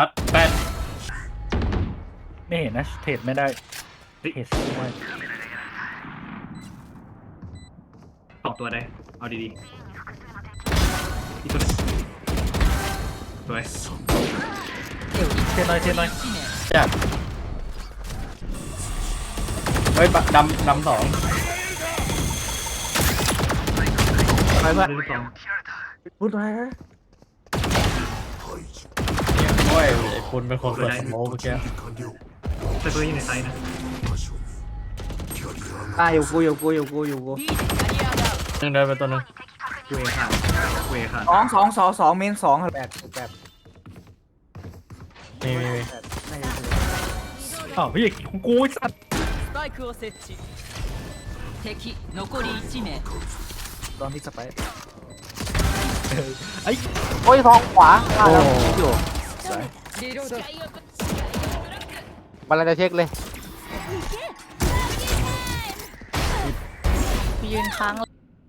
พัดแปดไม่เห็นนะ เทรดไม่ได้เทรดไม่ได้สองตัวได้ เอาดีๆอีกตัวหนึงสวยเทรดหน่อยเทรดหน่อยจัดเฮ้ยปะดำดำสองไปเพื่อนสองพูดอะไรนะ โอ้ยไอ้คุณเป็นคนเปิดสโมกเมื่อกี้ ไซเบอร์อยู่ในไซส์นะ อ่ะอยู่กูอยู่กูอยู่กูอยู่กู หนึ่งเดินไปตัวหนึง เวขาดเวขาด สองสองสองสองเมนสองแปดแปด มีมีมี แปดน่าจะคือ อ้าวพี่ของกูไอ้สัตว์ スパイクを設置敵残り1名 ตอนที่สไปร์ ไอ้ โอ้ยทองขวาอ่ะแล้วอยู่ มันเราจะเช็คเลย ยืนค้าง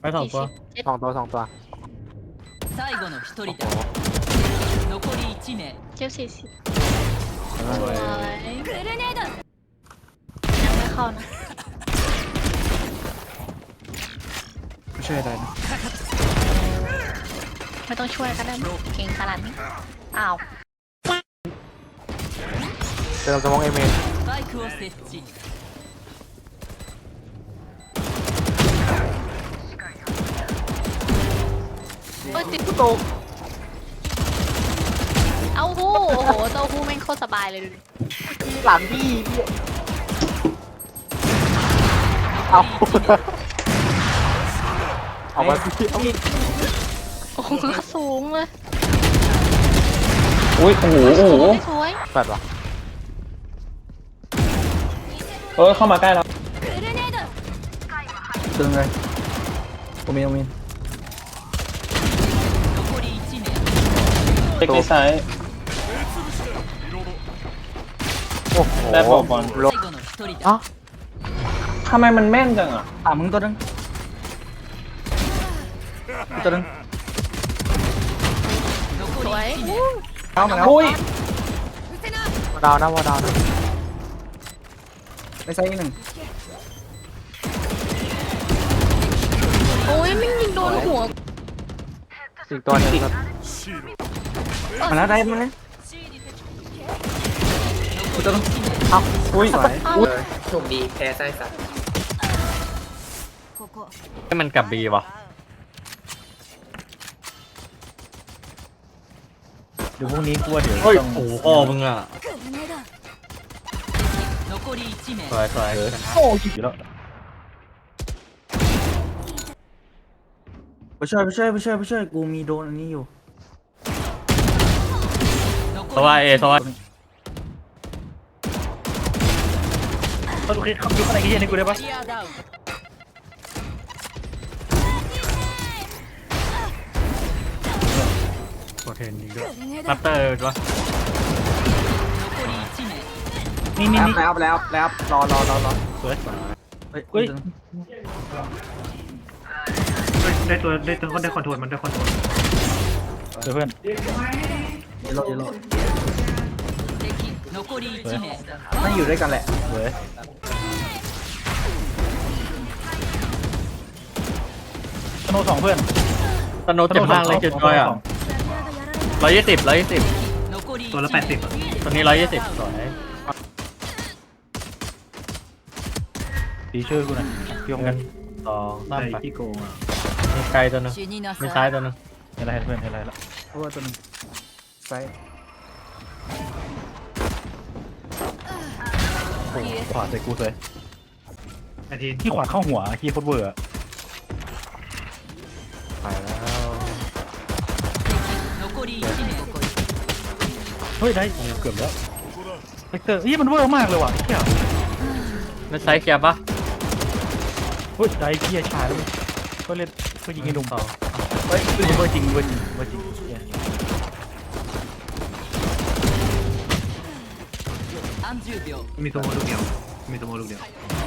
ไปสองตัว สองตัวสองตัว 最後の1人だ残り1名 เจ็บสี่สิบ โอ้ย ยังไม่เข้านะ ไม่ช่วยอะไรนะ ไม่ต้องช่วยก็ได้มั้งเก่งขนาดนี้อ้าว เติมสมองเอเมน スパイクを設置 เอ้ยติด กูโต เต้าหู้โอ้โหเต้าหู้แม่งโคตรสบายเลยดูดิ หลังพี่เอาเอามาพี่เอา โอ้โหสูงเลย อุ้ยโอ้โหโอ้โห สวย แปดวะ เออเข้ามาใกล้แล้วตึงเลยกูมีตรงมีเช็คในซ้าย โอ้โหได้บอลบอลลอ๋อทำไมมันแม่นจังอะอะมึงตัวนึงตัวนึงสวยเข้ามาแล้วอ้ยดาวนะวอดาวนะ ในไซส์หนึ่งโอ้ยแม่งยิงโดนหัวอีกตัวหนึงครับมาแล้วได้มาแล้วกูตัวนึงเอาอุ้ยสวยอ้าวโชคดีแพ้ไส้สัตว์ให้มันกลับบีวะเดี๋ยวพรุ่งนี้กูว่าเดี๋ยวเฮ้ยต้องโอ้โหพ่อมึงอะ 残り1名 สวยสวย โอ้ยอยู่แล้ว ไปช่วยไปช่วยไปช่วยไปช่วยกูมีโดนอันนี้อยู่ สวายเอสวาย โอเคขับยุคอะไรกันเย็นให้กูได้ปะ キリアダウン โคเทนนี่ด้วยรับเตอร์วะ 残り1名 นี่นี่นี่แล้วแล้วแล้วรอรอรอรอสวยเฮ้ยได้ตัวได้ตัวก็ได้คอนโทรลมันได้คอนโทรลเพื่อนเยลโลเยลโลไม่อยู่ด้วยกันแหละเว้ยสโนสองเพื่อนตโนเจ็บมากเลยเจ็บจอยอะร้อยยี่สิบร้อยยี่สิบตัวละแปดสิบตอนนี้ร้อยยี่สิบสวย ตีช่วยกูหน่อยพี่ผมกัน สองสาม ได้ ไป ที่โกงอ่ะ มีไกลตัวหนึง 死にな มี さ ซ้าย い ตัวหนึง เห็นอะไรเห็นเพื่อนเห็นอะไรละ เพราะว่าตัวนึงไซส์ โอ้โหขวาใส่กูเลย นาที ที่ขวาเข้าหัวที่โคตรเวอร์อะ ไปแล้ว 残り1名 เฮ้ยได้เกือบแล้วเฮกเตอร์เฮ้ยมันเวอร์มากเลยว่ะไอ้เหี้ย ไม่ซ้ายเคลียร์ปะ เ ฮ้ยได้เหี้ยชาแล้วก็เล่นก็ยิงให้ดุมสองเฮ้ยเวอร์จริงเวอร์จริงเวอร์จริงเหี้ย30秒มีตัวโมลูกเดียวมีตัวโมลูกเดียว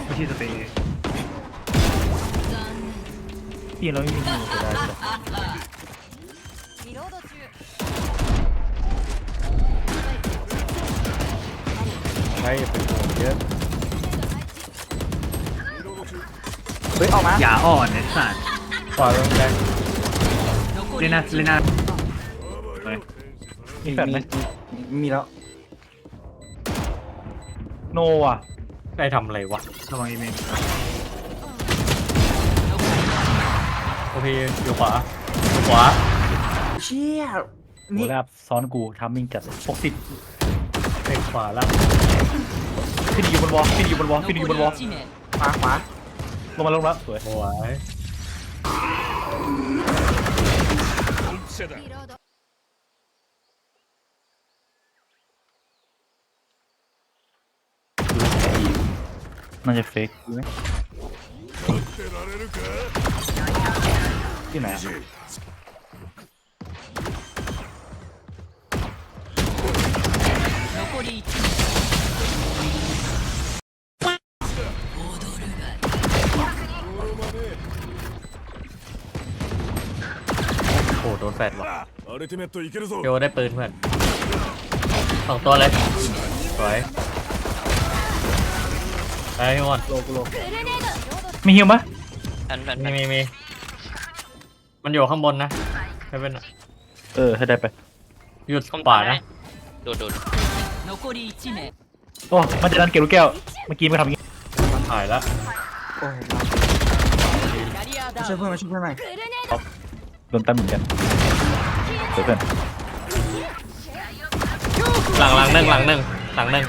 ไม่ใช่สเปรย์ที่เราไม่มีมือจะได้จ้ะใช้ไปโหดเยอะ เฮ้ยออกมาอย่าอ่อนนะสัตปล่อยลงแรงเลน่าเลน่าเมีแฟนไหมมีแล้ว โนว่ะได้ทำอะไรวะระวังอีเมนโอเคอยู่ขวาอยู่ขวาเชี่ยโหนี่รับซ้อนกูทัมมิ่งจัดปกติบไปขวาแล้วงขึ้นอยู่บนวอลขึ้นอยู่บนวอลขึ้นอยู่บนวอลขวาขวา ลงมาลงแล้วสวยโอ้ยน่าจะเฟกไหมที่ไหนอะ残り1 นแฟดว่ะ アルティメットいけるぞ โยได้ปืนเพื่อนสองตัวเลยสวยไปพี่มอน มีฮิวมะ มีมีมีมันอยู่ข้างบนนะไม่เป็น เออให้ได้ไป หยุดขวานะ 残り1名 โอ้มันจะดันเก็บลูกแก้วเมื่อกี้มันทำอย่างงี้ มันถ่ายแล้ว โอ้ย キャリアダ มาช่วย ウン เพื่อนมาช่วยเพื่อนหน่อย โดนตันเหมือนกันเดี๋ยวเพื่อนหลังหลังหนึ่งหลังหนึ่งหลังหนึ่ง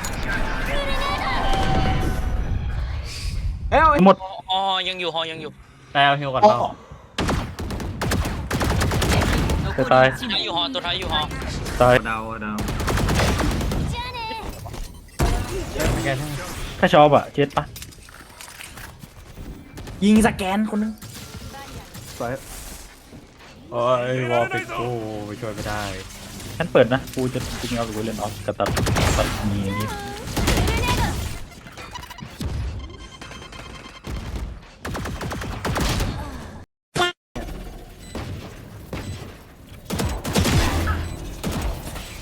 เอ้ยหมดอ๋อยังอยู่ฮอยังอยู่นายเอาฮิวก่อนเราจะตายตายอยู่ฮอตัวท้ายอยู่ฮอตายดาวดาถ้าชอบอะเจ็ดปะยิงสแกนคนนึงสว โอ้ยวอลเป็ดกูไปช่วยไม่ได้ฉันเปิดนะ กูจะจิงเอากูเล่นออฟกระตัดตัดมีนี่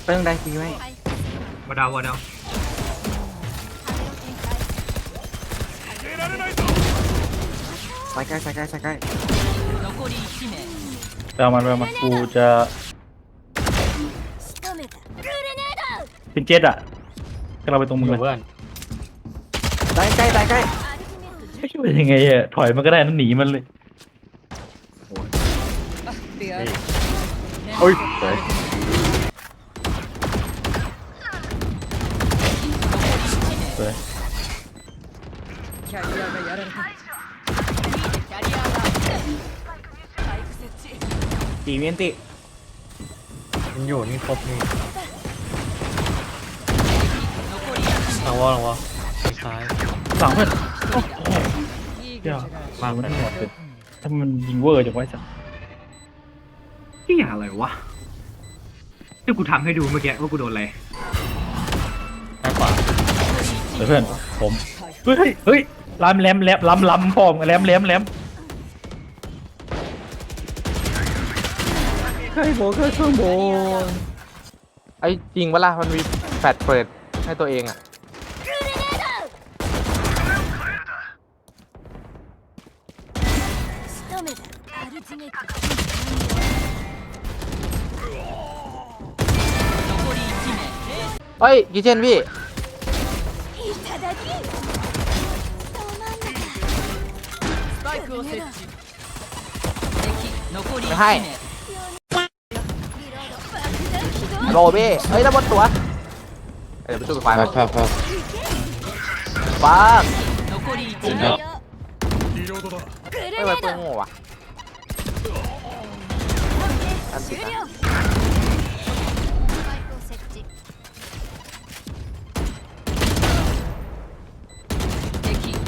เติ้งได้ทีไหมมาดาววาดาวใส่ใกล้ใส่ใกล้ใส่ใกล้ ไปเอามันไปเอามันกูจะเป็นเจ็ดอะก็เราไปตรง อ มึง ยู่ เลย เพื่อน สายใกล้สายใกล้ ไม่ช่วยยังไงอะถอยมันก็ได้นั่นหนีมันเลย โอ้ยสวย สวย キャリアがやられたキャリアダウン回復設置 ตีเวียนติมันอยู่นี่ครบนี่หลังวอหลังวอซ้ายสองเพื่อนโอ้โหเดี๋ยววางมันหมดเลยถ้ามันยิงเวอร์จังไว้จังที่อย่าะไรวะที่กูทำให้ดูเมื่อกี้ว่ากูโดนอะไรด้านขวาเดี๋เพื่อนผมเฮ้ยเฮ้ยล้ำแรมแรมล้ำล้ำพร้อมแรมแรมแรม ช่โบเกอร์ช่วงโบนไอ้จริงเวลามันมีแฟดเปิดให้ตัวเองอะเฮ้ยกิเชนพี่ไม่ให้ โรเบ้เฮ้ยแล้วบนตัว เดี๋ยวไปช่วยกับไฟครับครับครับฟ้า 残り1名リロードだ ไม่ไว้เปื้อนโง่ว่ะอันติดนะ 敵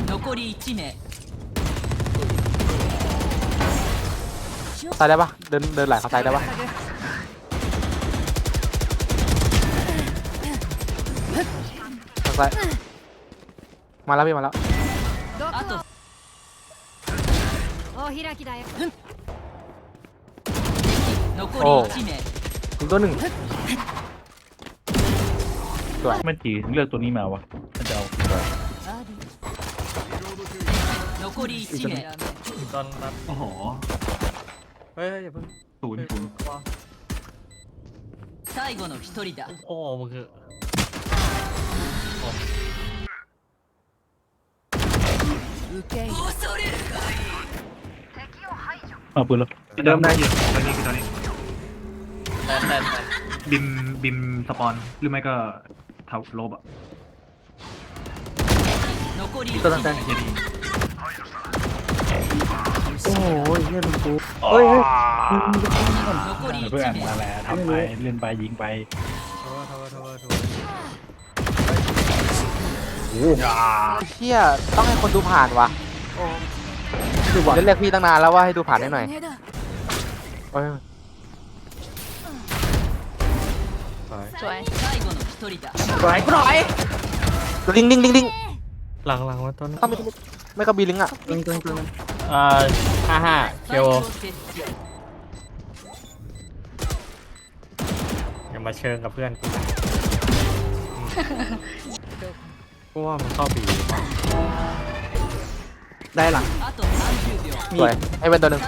残り1名 ตายได้ปะเดินเดินไหลเขาตายได้ปะ างซ้ายมาแล้วพี่มาแล้วโอ้ถึงตัวหนึ่งสวยไม่จีถึงเลือกตัวนี้มาวะมันจะเอาตอนรับโอ้โหเฮ้ยอย่าเพิ่งศูนย์ศูนย์โอ้โหมันคือ คนเอาปืนแล้วเริ่มได้อยู่ตอนนี้คือตอนนี้ แต่แต่แต่บิมบิมสปอน หรือไม่ก็เท้าโลบอะตัวตั้งแต่เฮียดีโอ้ยเฮียลุงกูโอ้ยเพื่อนมาแล้วทำไปเล่นไปยิงไปโทษโทษโทษโทษ เชี่ยต้องให้คนดูผ่านวะดูบอลเร็ยกพี่ตั้งนานแล้วว่าให้ดูผ่านได้หน่อยเอ้ยสวยสวยกรอยลิงลิงลิงลิงหลังหลังว่าต้นถ้ไม่ไม่ก็บีลิงอะลิงลิงลิงเอ่อห้าห้าเคียวอย่ามาเชิงกับเพื่อน เพราะว่ามันเข้าปีได้หลังあと30ให้เป็นตัวหนึ่ง